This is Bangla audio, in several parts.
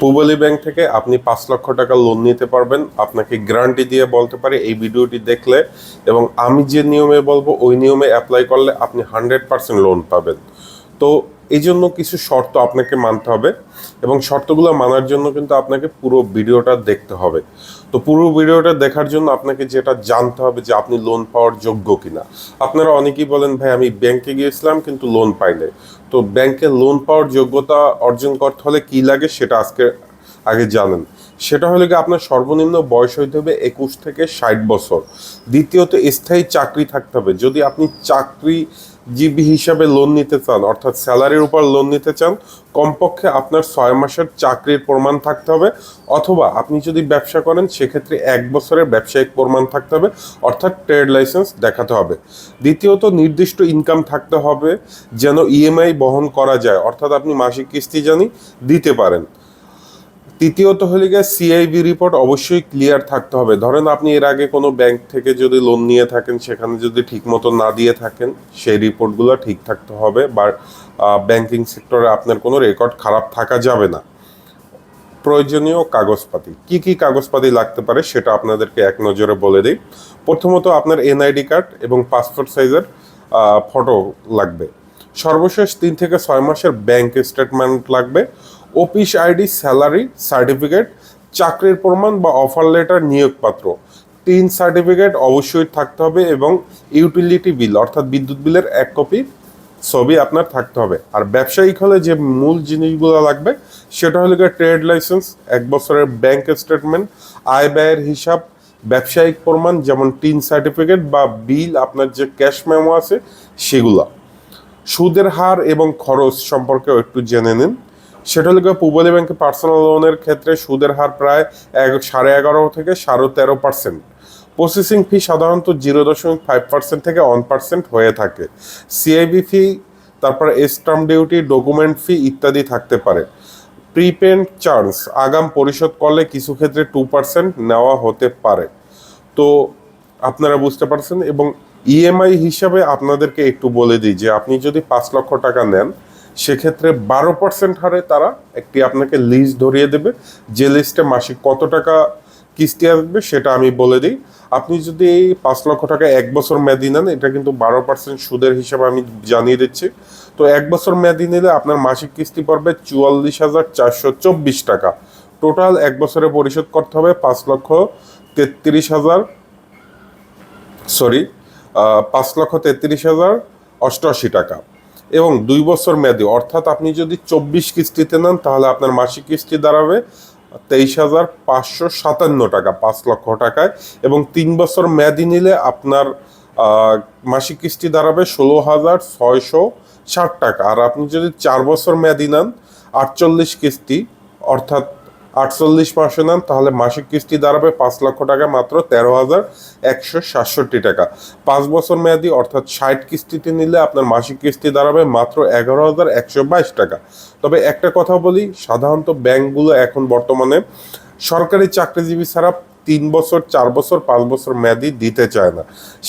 পূবালী ব্যাংক থেকে আপনি পাঁচ লক্ষ টাকা লোন নিতে পারবেন। আপনাকে গ্যারান্টি দিয়ে বলতে পারি, এই ভিডিওটি দেখলে এবং আমি যে নিয়মে বলব, ওই নিয়মে অ্যাপ্লাই করলে আপনি হান্ড্রেড পারসেন্ট লোন পাবেন। তো এই জন্য কিছু শর্ত আপনাকে মানতে হবে এবং শর্তগুলো মানার জন্য কিন্তু আপনাকে পুরো ভিডিওটা দেখতে হবে। তো পুরো ভিডিওটা দেখার জন্য আপনাকে যেটা জানতে হবে যে আপনি লোন পাওয়ার যোগ্য কিনা। আপনারা অনেকেই বলেন, ভাই, আমি ব্যাংকে গিয়েছিলাম কিন্তু লোন পাইনি তো ব্যাংকে লোন পাওয়ার যোগ্যতা অর্জন করতে হলে কী লাগে সেটা আজকে আগে জানেন। সেটা হলে কি আপনার সর্বনিম্ন বয়স হইতে হবে একুশ থেকে ষাট বছর। দ্বিতীয়ত, স্থায়ী চাকরি থাকতে হবে। যদি আপনি চাকরিজীবী হিসাবে লোন নিতে চান, অর্থাৎ স্যালারির উপর লোন নিতে চান, কমপক্ষে আপনার ছয় মাসের চাকরির প্রমাণ থাকতে হবে, অথবা আপনি যদি ব্যবসা করেন, সেক্ষেত্রে এক বছরের ব্যবসায়িক প্রমাণ থাকতে হবে, অর্থাৎ ট্রেড লাইসেন্স দেখাতে হবে। দ্বিতীয়ত, নির্দিষ্ট ইনকাম থাকতে হবে, যেন ইএমআই বহন করা যায়, অর্থাৎ আপনি মাসিক কিস্তি জানি দিতে পারেন। তৃতীয়ত হলে গিয়ে সিআইবি রিপোর্ট অবশ্যই ক্লিয়ার থাকতে হবে। ধরেন আপনি এর আগে কোনো ব্যাংক থেকে যদি লোন নিয়ে থাকেন, সেখানে যদি ঠিক মতো না দিয়ে থাকেন, সেই রিপোর্টগুলো ঠিক থাকতে হবে বা ব্যাংকিং সেক্টরে আপনার কোনো রেকর্ড খারাপ থাকা যাবে না। প্রয়োজনীয় কাগজপাতি। কি কি কাগজপাতি লাগতে পারে সেটা আপনাদেরকে এক নজরে বলে দিই। প্রথমত আপনার এনআইডি কার্ড এবং পাসপোর্ট সাইজের ফটো লাগবে। সর্বশেষ তিন থেকে ছয় মাসের ব্যাংক স্টেটমেন্ট লাগবে। অফিস আইডি, স্যালারি, সার্টিফিকেট, চাকরির প্রমাণ বা অফার লেটার, নিয়োগপত্র। তিন সার্টিফিকেট অবশ্যই থাকতে হবে এবং ইউটিলিটি বিল, অর্থাৎ বিদ্যুৎ বিলের এক কপি ছবি আপনার থাকতে হবে। আর ব্যবসায়িক হলে যে মূল জিনিসগুলো লাগবে, সেটা হলো ট্রেড লাইসেন্স, এক বছরের ব্যাংক স্টেটমেন্ট, আয় ব্যয়ের হিসাব, ব্যবসায়িক প্রমাণ, যেমন টিন সার্টিফিকেট বা বিল, আপনার যে ক্যাশ মেমো আছে, সেগুলা। সুদের হার এবং খরচ সম্পর্কেও একটু জেনে নিন। সেটা হলো পূবালী ব্যাংকে পার্সোনাল লোনের ক্ষেত্রে সুদের হার প্রায় এক, সাড়ে এগারো থেকে সাড়ে তেরো পার্সেন্ট প্রসেসিং ফি সাধারণত জিরো দশমিক ফাইভ পার্সেন্ট থেকে ওয়ান পার্সেন্ট হয়ে থাকে। সিআইবি ফি তারপরে স্টাম্প ডিউটি ডকুমেন্ট ফি ইত্যাদি থাকতে পারে। প্রিপেড চার্জ আগাম পরিশোধ করলে কিছু ক্ষেত্রে টু পার্সেন্ট নেওয়া হতে পারে। তো আপনারা বুঝতে পারছেন? এবং ইএমআই হিসাবে আপনাদেরকে একটু বলে দিই যে আপনি যদি পাঁচ লক্ষ টাকা নেন সেক্ষেত্রে বারো পার্সেন্ট হারে তারা একটি আপনাকে লিস্ট ধরিয়ে দেবে। যে লিস্টে মাসিক কত টাকা কিস্তি আসবে সেটা আমি বলে দিই। আপনি যদি এই পাঁচ লক্ষ টাকা এক বছর মেয়াদি নেন, এটা কিন্তু বারো পার্সেন্ট সুদের হিসাবে আমি জানিয়ে দিচ্ছি। তো এক বছর মেয়াদি নিলে আপনার মাসিক কিস্তি পড়বে চুয়াল্লিশ হাজার চারশো চব্বিশ টাকা। টোটাল এক বছরে পরিশোধ করতে হবে পাঁচ লক্ষ তেত্রিশ হাজার সরি পাঁচ লক্ষ তেত্রিশ হাজার অষ্টআশি টাকা। এবং দুই বছর মেয়াদি, অর্থাৎ আপনি যদি চব্বিশ কিস্তিতে নেন, তাহলে আপনার মাসিক কিস্তি দাঁড়াবে তেইশ হাজার পাঁচশো সাতান্ন টাকা, পাঁচ লক্ষ টাকায়। এবং তিন বছর মেয়াদি নিলে আপনার মাসিক কিস্তি দাঁড়াবে ষোলো হাজার ছয়শো ষাট টাকা। আর আপনি যদি চার বছর মেয়াদি নেন, আটচল্লিশ কিস্তি, অর্থাৎ আটচল্লিশ পার্সেন্ট তাহলে মাসিক কিস্তি দাঁড়াবে পাঁচ লক্ষ টাকা মাত্র তেরো হাজার একশো সাতষট্টি টাকা। পাঁচ বছর মেয়াদি, অর্থাৎ ষাট কিস্তিতে নিলে আপনার মাসিক কিস্তি দাঁড়াবে মাত্র এগারো হাজার একশো বাইশ টাকা। তবে একটা কথা বলি, সাধারণত ব্যাংকগুলো এখন বর্তমানে সরকারি চাকরিজীবী ছাড়া তিন বছর, চার বছর, পাঁচ বছর মেয়াদি দিতে চায় না।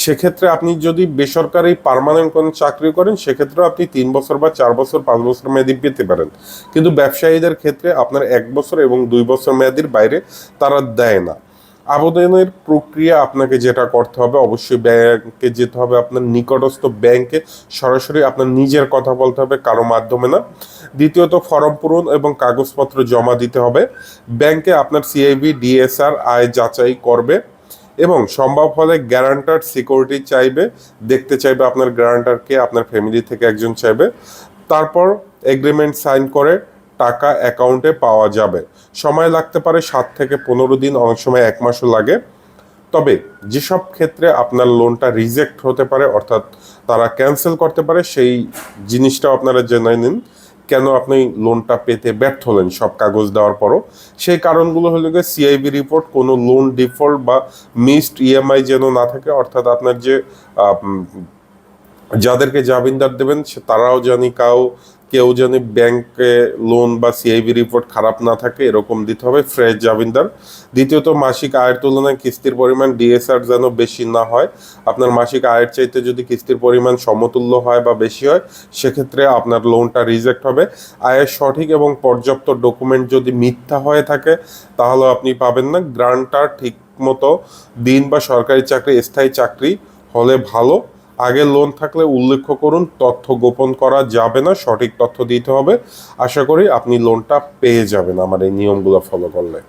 সেক্ষেত্রে আপনি যদি বেসরকারি পারমানেন্ট কোনো চাকরি করেন, সেক্ষেত্রেও আপনি তিন বছর বা চার বছর, পাঁচ বছর মেয়াদি পেতে পারেন। কিন্তু ব্যবসায়ীদের ক্ষেত্রে আপনার এক বছর এবং দুই বছর মেয়াদির বাইরে তারা দেয় না। আবেদনের প্রক্রিয়া আপনাকে যেটা করতে হবে, অবশ্যই ব্যাংকে যেতে হবে। আপনার নিকটস্থ ব্যাংকে সরাসরি আপনার নিজের কথা বলতে হবে, কারও মাধ্যমে না। দ্বিতীয়ত ফর্ম পূরণ এবং কাগজপত্র জমা দিতে হবে। ব্যাংকে আপনার সিআইবি ডিএসআর আয় যাচাই করবে এবং সম্ভব হলে গ্যারান্টার সিকিউরিটি চাইবে, দেখতে চাইবে আপনার গ্যারান্টারকে আপনার ফ্যামিলি থেকে একজন চাইবে। তারপর এগ্রিমেন্ট সাইন করে টাকা অ্যাকাউন্টে পাওয়া যাবে। সময় লাগতে পারে সাত থেকে পনেরো দিন, অনেক সময় এক মাসও লাগে। তবে যেসব ক্ষেত্রে আপনার লোনটা রিজেক্ট হতে পারে, অর্থাৎ তারা ক্যান্সেল করতে পারে, সেই জিনিসটাও আপনারা জেনে নিন। কেন আপনি লোনটা পেতে ব্যর্থ হলেন সব কাগজ দেওয়ার পরও? সেই কারণগুলো হলো গিয়ে সিআইবি রিপোর্ট কোনো লোন ডিফল্ট বা মিসড ইএমআই যেন না থাকে, অর্থাৎ আপনার যে যাদেরকে জামিনদার দেবেন তারাও জানি কাউ কেউ যেন ব্যাংকে লোন বা সিআইবি রিপোর্ট খারাপ না থাকে, এরকম দিতে হবে। ফ্রেশ জামিনদার। দ্বিতীয়ত, মাসিক আয়ের তুলনায় কিস্তির পরিমাণ ডিএসআর যেন বেশি না হয়। আপনার মাসিক আয়ের চাইতে যদি কিস্তির পরিমাণ সমতুল্য হয় বা বেশি হয়, সেক্ষেত্রে আপনার লোনটা রিজেক্ট হবে। আয়ের সঠিক এবং পর্যাপ্ত ডকুমেন্ট যদি মিথ্যা হয়ে থাকে, তাহলে আপনি পাবেন না। গ্রান্টটা ঠিক মতো দিন বা সরকারি চাকরি, স্থায়ী চাকরি হলে ভালো। আগে লোন থাকলে উল্লেখ করুন, তথ্য গোপন করা যাবে না, সঠিক তথ্য দিতে হবে। আশা করি আপনি লোনটা পেয়ে যাবেন আমার এই নিয়মগুলো ফলো করলে।